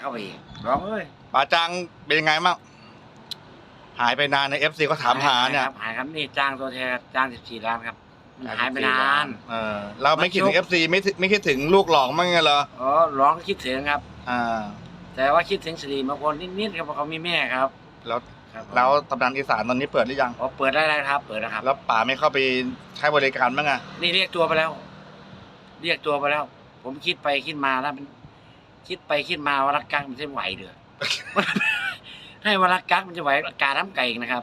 เข้าไปอีกร้องเอ้ยป๋าจังเป็นยังไงบ้างหายไปนานในเอฟซีก็ถามหาเนี่ยครับหายครับนี่จ้างตัวแทนจ้างสิบสี่ล้านครับมันหายไปนานเออเราไม่คิดถึงเอฟซีไม่ถึไม่คิดถึงลูกหลอกมั้างไงเหรออ๋อร้องคิดถึงครับ อ่า แต่ว่าคิดถึงสิริมงคลนิดๆครับเพราะเขามีแม่ครับ แล้วครับผมแล้วตำนานอีสานตอนนี้เปิดหรือยังอ๋อเปิดได้แล้วครับ เปิดแล้วครับ แล้วป๋าไม่เข้าไปใช้บริการบ้างอะนี่เรียกตัวไปแล้ว เรียกตัวไปแล้ว ผมคิดไปคิดมาแล้วมัน คิดไปคิดมาว่ารักกักมันจะไหวเดือให้ว่ารักกักมันจะไหวการน้ำไก่อีกนะครับ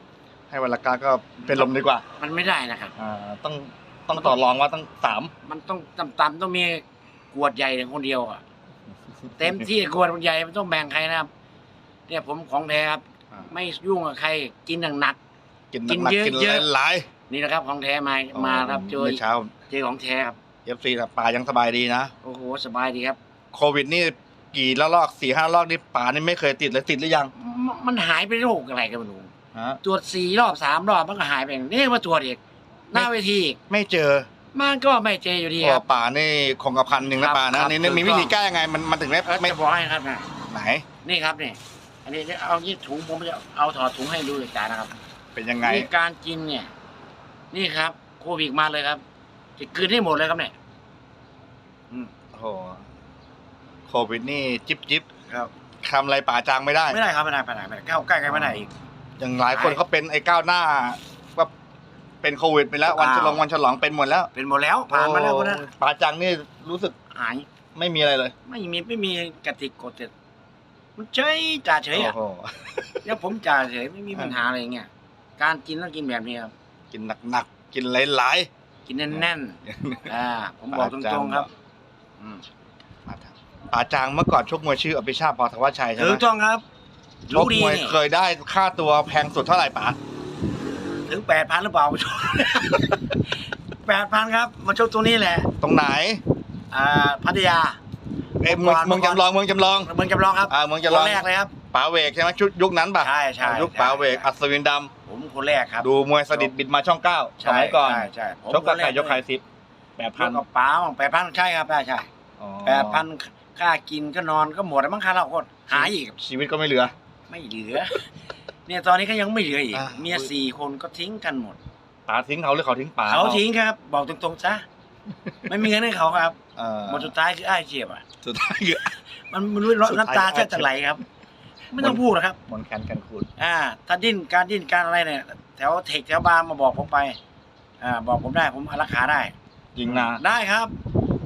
ให้วันละกาก็เป็นลมดีกว่ามันไม่ได้นะครับ อ่าต้องต้องต่อรองว่าต้องสามมันต้องต่ำๆต้องมีกวดใหญ่คนเดียวอะ เต็มที่กวดใหญ่มันต้องแบ่งใครนะครับ เนี่ยผมของแท้ครับ อ่าไม่ยุ่งกับใครกินหนัก กินกินหนักเยอะๆกินเยอะหลายๆนี่นะครับ ของแท้มาๆมาครับเจอเมื่อเช้าเจอของแท้ครับ เอฟซีป๋ายังสบายดีนะ โอ้โหสบายดีครับ โควิดนี่ กี่ละลอกสี่ห้าลอกนี่ป๋านี่ไม่เคยติดเลยติดหรือยังมมันหายไปโรคอะไรกันไม่รู้ฮะตรวจสี่รอบสามรอบมันก็หายไปนี่มาตรวจอีกหน้าเวทีอีกไม่เจอมันก็ไม่เจออยู่ดีโอ้ครับป่านี่คงกระพันหนึ่งนะครับป่านะครับนี่นี่มีถูกต้องวิธีแก้ยังไงมันมันถึงได้เออไม่จะบอกให้ครับนะไหนนี่ครับนี่อันนี้เอายี่ถุงผมจะเอาถอดถุงให้ดูเลยจ้านะครับ เป็นยังไงนี่การกินเนี่ย นี่ครับ โควิดมาเลยครับจะกลืนให้หมดเลยครับเนี่ยอืมโอ้ โหโควิดนี่จิบจิบครับคำอะไรป่าจางไม่ได้ ไม่ได้ครับไม่ได้ไม่ได้ไม่ได้เข้าใกล้กันไม่ได้อีก อย่างหลายคนใช่เขาเป็นไอ้ก้าวหน้าว่าเป็นโควิดไปแล้ววันอ้าวฉลองวันฉลองเป็นหมดแล้ว เป็นหมดแล้วผ่านมาแล้วคนนั้นโอ้ป่าจังนี่รู้สึกหายไม่มีอะไรเลย ไม่มีไม่มีกระติกกดเจ็ดมันเฉยจ่าเฉยอะโอ้โหแล้วผมจ่าเฉยไม่มีปัญหาอะไรเงี้ยการกินต้องกินแบบนี้ครับกินหนักๆกินหลายกินแน่นๆอ่า ผมบอกตรงๆครับอืมๆ ป่าจางเมื่อก่อนชกมวยชื่ออภิชาติพอธวัชชัยใช่ถูไหมกต้องครับชรู้กดีมวยนี่เคยได้ค่าตัวแพงสุดเท่าไหร่ป่าถึงแปดพันหรือเปล่าแปดพัน ครับ มาชกตรงนี้แหละ ตรงไหนอ่า พัทยา เอ้ยเมื่เมือองก่อนเมืองจำลองเมืองจำลอง เมืองจำลองครับอ่าเมืองจำลอง คนแรกเลยครับ ป๋าเวกใช่ไหมชุดยุคนั้นป่ะใช่ใช่ยุคใช่ป๋าเวกใช่ อัศวินดผมคนแรกครับำดูมวยสดิดบิดมาช่องเก้าสใช่มัยก่อนใช่ใช่ผมชกกับนแใครยกใครสิบแปดยพันกกับป๋าแปดพันใช่ครับใช่ใช่แปดพัน ค่ากินก็นอนก็หมดแล้วมั้งค่าเราก็หายอีกชีวิตก็ไม่เหลือ ไม่เหลือ เนี่ยตอนนี้ก็ยังไม่เหลืออีก อ่า เมียสี่คนก็ทิ้งกันหมด ป๋าทิ้งเขาหรือเขาทิ้งป๋าเขาทิ้งครับ บอกตรงๆซะ ไม่มีเงินให้เขาครับเออหมดสุดท้ายคือไอ้ายเจียบอะ สุดท้ายคือ มันมันรู้สุดท้ายน้ำตาอ้ายแทบจะไหลครับ ไม่ต้องพูดนะครับ มนแคนแคนคูนอ่า ถ้าดิ้นการดิ้นการอะไรเนี่ย แถวเทคแถวบาร์มาบอกผมไป อ่า บอกผมได้ผมอารักขาได้ ยิงนาได้ครับ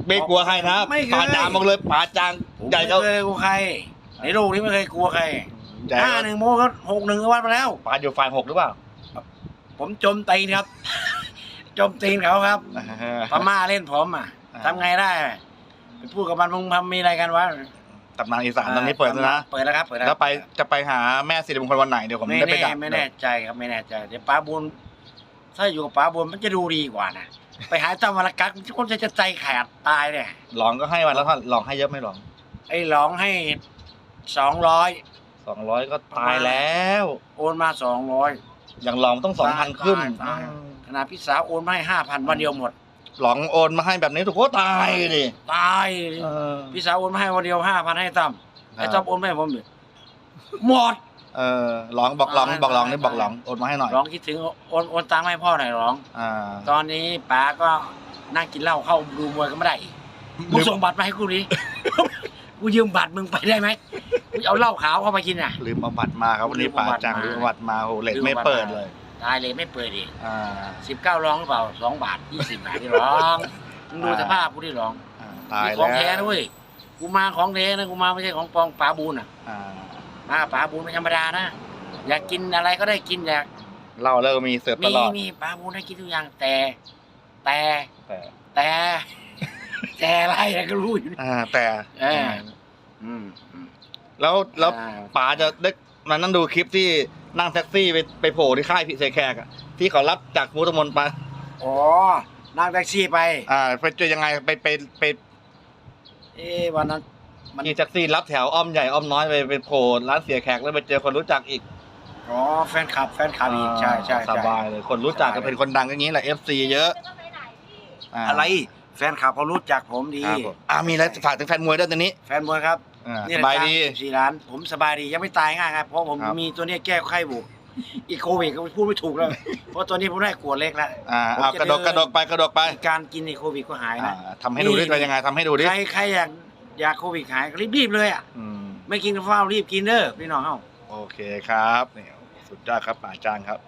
ไม่กลัวใครนะไม่เคยป๋าจางบอกเลยป๋าจางผมใหญ่ไม่เขาเคยกลัวใคร ในโลกนี้ไม่เคยกลัวใครใหญ่ห้าเขาหนึ่งโมงก็หกหนึ่งก็วัดมาแล้วป๋าอยู่ฝ่ายหกหรือเปล่าผมจมตีนครับ จมตีนเขาครับพม่าเล่นผมอะอ่าทำไงได้ไปพูดกับมันมึงทำมีอะไรกันวะตำนานอีสานตอนนี้เปิดแล้วนะเปิดแล้วครับเปิดแล้วแล้วไปจะไปหาแม่สิริมงคลวันไหนเดี๋ยวผมไม่ได้ไปแน่ดักไม่แน่ใจครับไม่แน่ใจเดี๋ยวป้าบุญถ้าอยู่กับป้าบุญมันจะดูดีกว่านะ ไปหาเจ้าวรกักมันคนจะจะใจขาดตายเนี่ยลองก็ให้วันแล้วท่านลองให้เยอะไหม่ลองไอ้ร้องให้สองร้อยสองร้อยก็ตายแล้ว โอนมาสองร้อย อย่างลองต้องสองพันขึ้นตายขณะพี่สาวโอนมาให้ห้าพันวันเดียวหมดลองโอนมาให้แบบนี้ถูกโอ้ตายดิตายเออพี่สาวโอนมาให้วันเดียวห้าพันให้ตั้มไอ้อ่าตั้มโอนมาให้ผมดิหมด เออลองบอกลองตายบอกลองตายนี่บอกลองโอนมาให้หน่อยร้องคิดถึงโอนโอนตังค์มาให้พ่อหน่อยร้องอ่าตอนนี้ป๋าก็นั่งกินเหล้าเข้าดูมวยก็ไม่ได้อีกมึงส่งบัตรมาให้กูดิกูยืมบัตรมึงไปได้ไหมกูเอาเหล้าขาวเข้ามากินอะลืมเอาบัตรมาครับวันนี้ลืมป่าเอาบัตรจังมาลืมเอาบัตรมาโหเลทลืมเอาไม่บัตรเปิดมาเลยตายเลยไม่เปิดดิอ่าสิบเก้าร้องหรือเปล่าสองบาทยี่สิบบาทที่ร้องมึงดูอ่าสภาพกูที่ร้องอ่าตายนี่ขแล้องแท้วนะเว้ยกูมาของแท้นะกูมาไม่ใช่ของปลองป๋าบูนอะ อ่ามาป๋าบูนไม่ธรรมดานะอยากกินอะไรก็ได้กินอยากเหล่าเลิกมีเสิร์ฟตมีลอดมีป๋าบูนให้กินทุกอย่างแต่ แต่แต่แต่แต่อะไรอะก็รู้อยู่ อ่าแต่เออ อืมอืม แล้วแล้วอ่า ป๋าจะได้มันนั่งดูคลิปที่นั่งแท็กซี่ไปไปโผล่ที่ค่ายพิเศษแขกอะที่เขารับจากพุทธมนต์ไปอ๋อนั่งแท็กซี่ไป อ่าไปเจอยังไงไปไปไปเอ๊ะวันนั้น มันขี่แท็กซี่รับแถวอ้อมใหญ่อ้อมน้อยไปเป็นโผล่ร้านเสียแขกแล้วไปเจอคนรู้จักอีกอ๋อแฟนคลับแฟนคลับอีกใช่ใช่สบายเลยคนรู้จักก็เป็นคนดังอย่างนี้แหละเอฟซีเยอะอะไรแฟนคลับเขารู้จักผมดีอ่ามีอะไรฝากถึงแฟนมวยด้วยตอนนี้แฟนมวยครับอ่สบายดี สี่ล้าน ผมสบายดียังไม่ตายง่ายครับเพราะผมมีตัวนี้แก้ไข้บุกอีโควิดก็พูดไม่ถูกแล้วเพราะตัวนี้ผมได้ขวดเล็กแล้วกระดกกระดกไปกระดกไปการกินอีโควิดก็หายนะ อ่าทำให้ดูดิไเป็นยังไงทำให้ดูดิ ใครใครอยาก ยาโควิดหายก็รีบๆเลยอะไม่กินข้าวรีบกินเด้อพี่น้องเฮา โอเคครับนี่สุดยอดครับป่าจางครับ